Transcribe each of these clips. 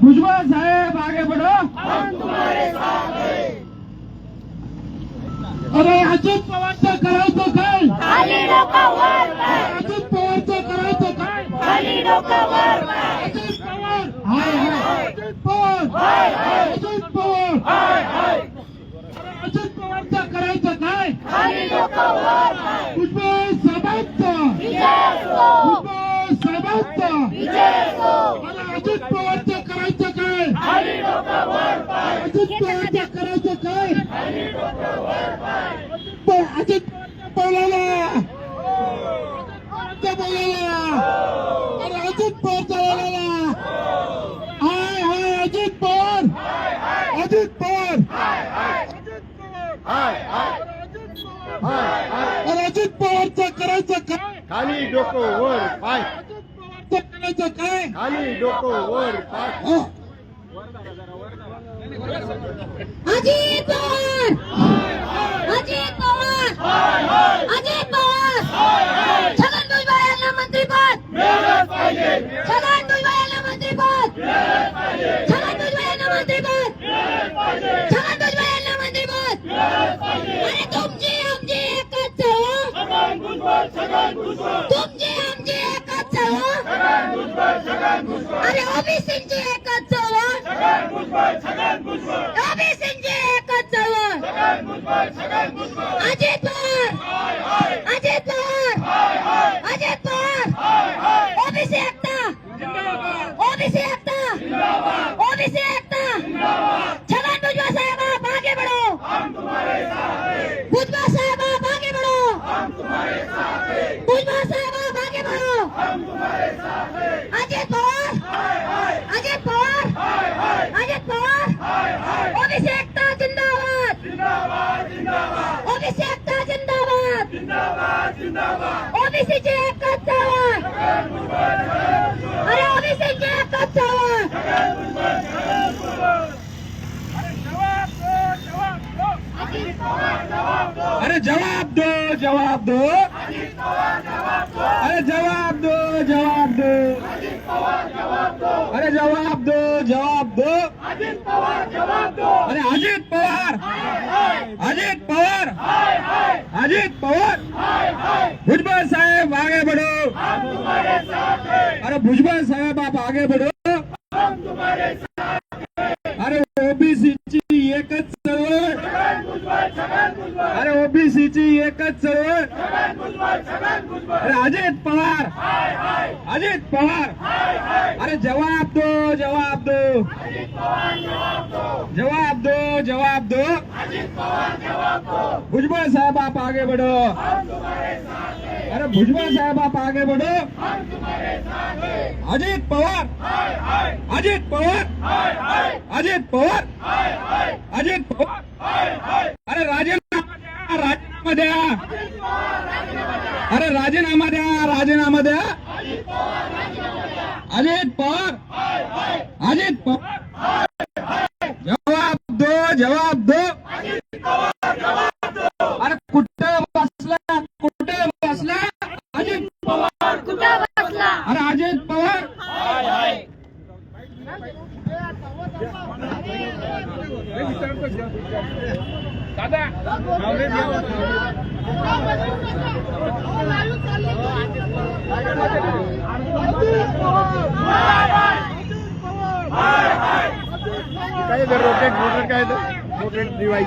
भुजबळ साहेब आगे बढ़ो। अरे अजित पवारचं करायचं काय अजित पवारचं करायचं काय अजित पवार हाय हाय। अजित पवार अजित पवार अजित पवारचं करायचं काय भुजबळ साहेबांचं विजय असो असता मला अजित पवारचं करायचं काय? अजित पवारचं करायचं काय? अजित पवारच्या बोलायला अजित पवारच्या बोलायला अरे अजित पवारच्या बोलायला हाय हाय अजित पवार. अजित पवार. अजित पवारचं करायचं काय? खाली डोकं वर पाय. पवारचं करायचं काय? खाली डोकं वर पाय. अह, अजित पवार! अजित पवार! अजित पवार! छगन भुजबळ यांना मंत्रीपद छगन भुजबळ यांना मंत्रीपद छगन भुजबळ यांना मंत्रीपद छगन भुजबळ यांना मंत्रीपद अरे तुमची आमची एकच आहे हो. तुमची आमची एकच आहे अरे ओबीसीची एकच हो. ओबीसीची एकच चळवळ अजित पवार अजित पवार अजित पवार ओबीसी एकता ओबीसी एकता ओबीसी एकता छगन भुजबळ साहेब आप आगे बढ़ो भुजबळ साहेब आप आगे बढ़ो भुजबळ साहेब आप आगे बढ़ो अजित पवार अजित पवार अजित पवार ओबीसी एकता जिंदाबाद ओबीसी एकता जिंदाबाद एकच अरे एकच अरे जवाब दो जवाब दो। अरे जवाब दो जवाब दो। अरे जवाब दो जवाब दो। अरे अजित पवार अजित पवार। अजित पवार! भुजबल साहेब आगे बढ़ो। अरे भुजबल साहेब आप आगे बढ़ो। ओबीसीची एकच चळवळ. अरे ओबीसीची एकच चळवळ. अरे अजित पवार. अजित पवार. अरे जवाब दो जवाब दो. जवाब दो जवाब दो. भुजबळ साहब आप आगे बढ़ो. अरे भुजबल साहब आप आगे बढ़ो। अजित पवार। अजित पवार। अजित पवार। अजित पवार। अरे राजीनामा राजीनामा द्या। अरे राजीनामा द्या राजीनामा द्या। अजित पवार। अजित पवार। जवाब दो जवाब दो अरे कुठे बसला कुठे बसला अजित पवार कुठं बसला अरे अजित पवार काय ते रोटेट रोटेट काय ते रोटेट डिवाइस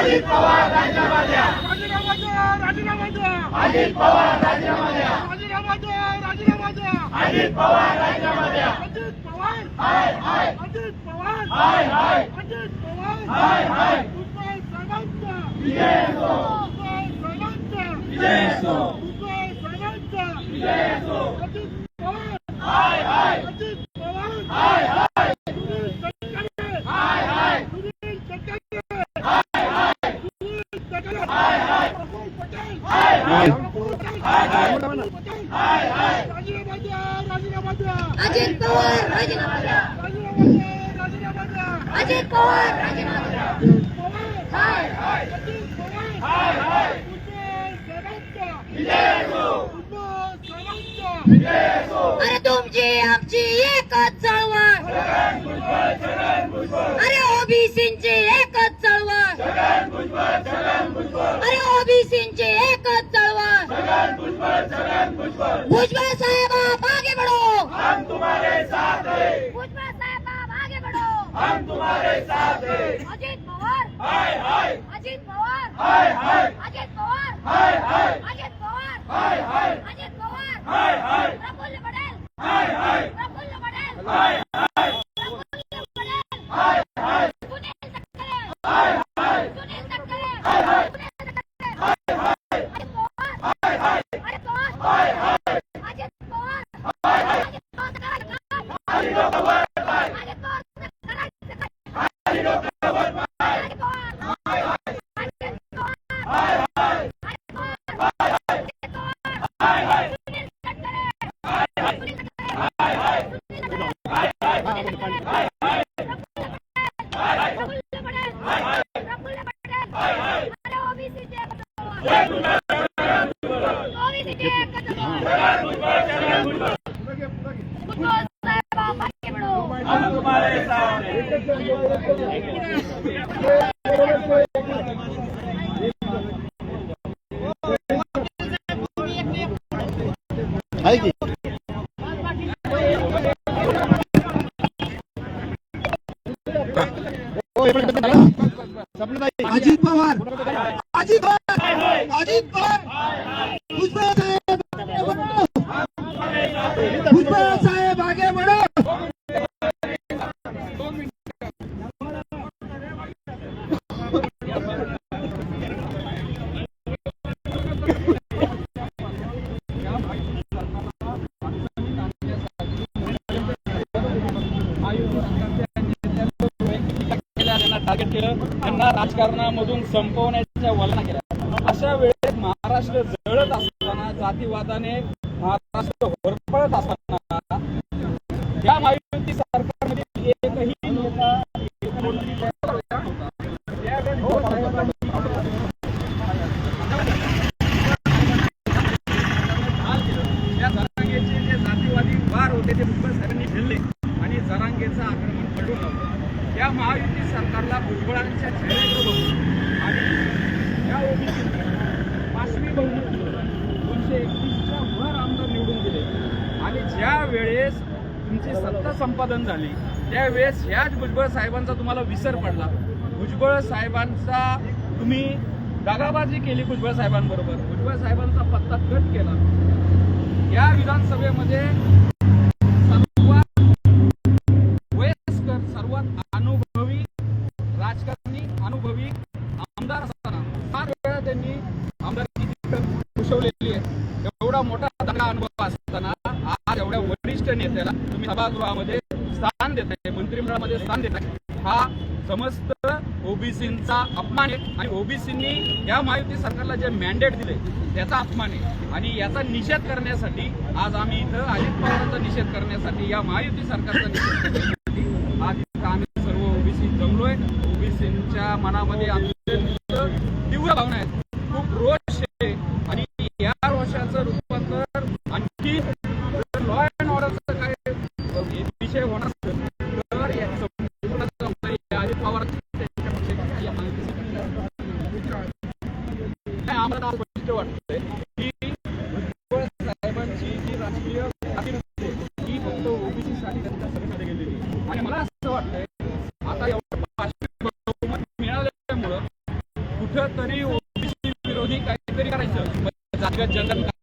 अजित पवार राजीनामा द्या राजीनामा द्या. राजीनामा द्या अजित पवार राजीनामा द्या राजीनामा द्या. राजीनामा द्या. अजित पवार राजीनामा द्या अजित पवार हाय हाय अजित पवार हाय हाय अजित पवार हाय हाय भुजबळ साहेबांचा विजय असो भुजबळ साहेबांचा विजय असो भुजबळ साहेबांचा विजय असो अजित पवार राजीनामा द्या राजीनामा द्या अजित पवार राजीनामा द्या अजित पवार राजीनामा द्या. हाय अरे तुमची आमची एकच चळवळ. अरे ओबीसींची एकच चळवळ. अरे ओबीसींची एकच चळवळ. भुजबळ साहेब आप आगे बढ़ो हम तुम्हारे साथ हैं भुजबळ साहेब आप आगे बढ़ो हम तुम्हारे साथ हैं। अजित पवार। हाय हाय। अजित पवार। हाय हाय। अजित पवार। हाय हाय। अजित पवार। हाय हाय। अजित पवार। हाय हाय। प्रफुल्ल पटेल। हाय हाय। प्रफुल्ल पटेल। हाय हाय। प्रफुल्ल पटेल। हाय हाय। सुनील तटकरे हाय हाय सुनील तटकरे हाय हाय सुनील तटकरे हाय हाय अजित पवार हाय हाय अजित पवार हाय हाय अजित पवार हाय हाय अजित पवार अजित पवार अजित पवार अजित पवार अजित पवार हाय हाय अजित पवार हाय हाय अजित पवार हाय हाय अजित पवार हाय हाय सुनील तटकरे हाय हाय सुनील तटकरे हाय हाय सुनील तटकरे हाय हाय हाय हाय प्रफुल्ल पटेल हाय हाय प्रफुल्ल पटेल हाय हाय अरे ओबीसीचे ओबीसीचे भुजबळ साहेब आप आगे बढ़ो आहे की हो, हे पण झालं? संपलं ताई. अजित पवार अजित पवार अजित पवार भुजबळ साहेब टार्गेट केलं त्यांना राजकारणामधून संपवण्याच्या वलना केल्या. अशा वेळेस महाराष्ट्र जळत असताना जातीवादाने महाराष्ट्र होरपळत असताना या महायुती सरकारमध्ये एकही जे जातीवादी वार होते ते भुजबळ साहेबांनी झेलले आणि जरांगेचं आक्रमण घडून लावलं या महायुती सरकारला भुजबळांच्या चेहऱ्याकडे बघून आणि या ओबीसी पाचवी बहुमत दोनशे एकवीसच्या वर आमदार निवडून दिले आणि ज्या वेळेस तुमची सत्ता संपादन झाली. त्यावेळेस ह्याच भुजबळ साहेबांचा तुम्हाला विसर पडला. भुजबळ साहेबांचा तुम्ही दागाबाजी केली भुजबळ साहेबांबरोबर. भुजबळ साहेबांचा पत्ता कट केला. या विधानसभेमध्ये सर्वात वयस्कर सर्वात अनुभवी राजकारणी अनुभवी आमदार असताना फार वेळा त्यांनी आमदारकी घुसवलेली आहे. एवढा मोठा दंगा अनुभव असताना आज एवढ्या वरिष्ठ नेत्याला तुम्ही सभागृहामध्ये स्थान देताय मंत्रिमंडळामध्ये स्थान देताय हा समस्त ओबीसींचा अपमान आहे आणि ओबीसींनी या महायुती सरकारला जे मॅन्डेट दिले त्याचा अपमान आहे. आणि याचा निषेध करण्यासाठी आज आम्ही इथं अजित पवारांचा निषेध करण्यासाठी या महायुती सरकारचा निषेध करण्यासाठी आज इथं आम्ही सर्व ओबीसी जमलोय. ओबीसींच्या मनामध्ये आम्ही तीव्र भावना आहेत खूप रोष आहे आणि या रोषाचं रूपांतर आणखी लॉ अँड ऑर्डरचं काय विषय होणार असेल तर या संपूर्ण जबाबदारी या अजित पवार त्यांच्या पक्षाची या महायुती सरकारची. काय आम्हाला आज स्पष्ट वाटतंय की भुजबळ साहेबांची जी राजकीय कारकीर्द आहे, ही फक्त ओबीसी साठी त्यांच्या सभेमध्ये गेलेली आहे. आणि मला असं वाटतंय आता एवढं पाचशे बहुमत मिळाल्यामुळं कुठंतरी ओबीसी विरोधी काहीतरी करायचं. म्हणजे जागतिक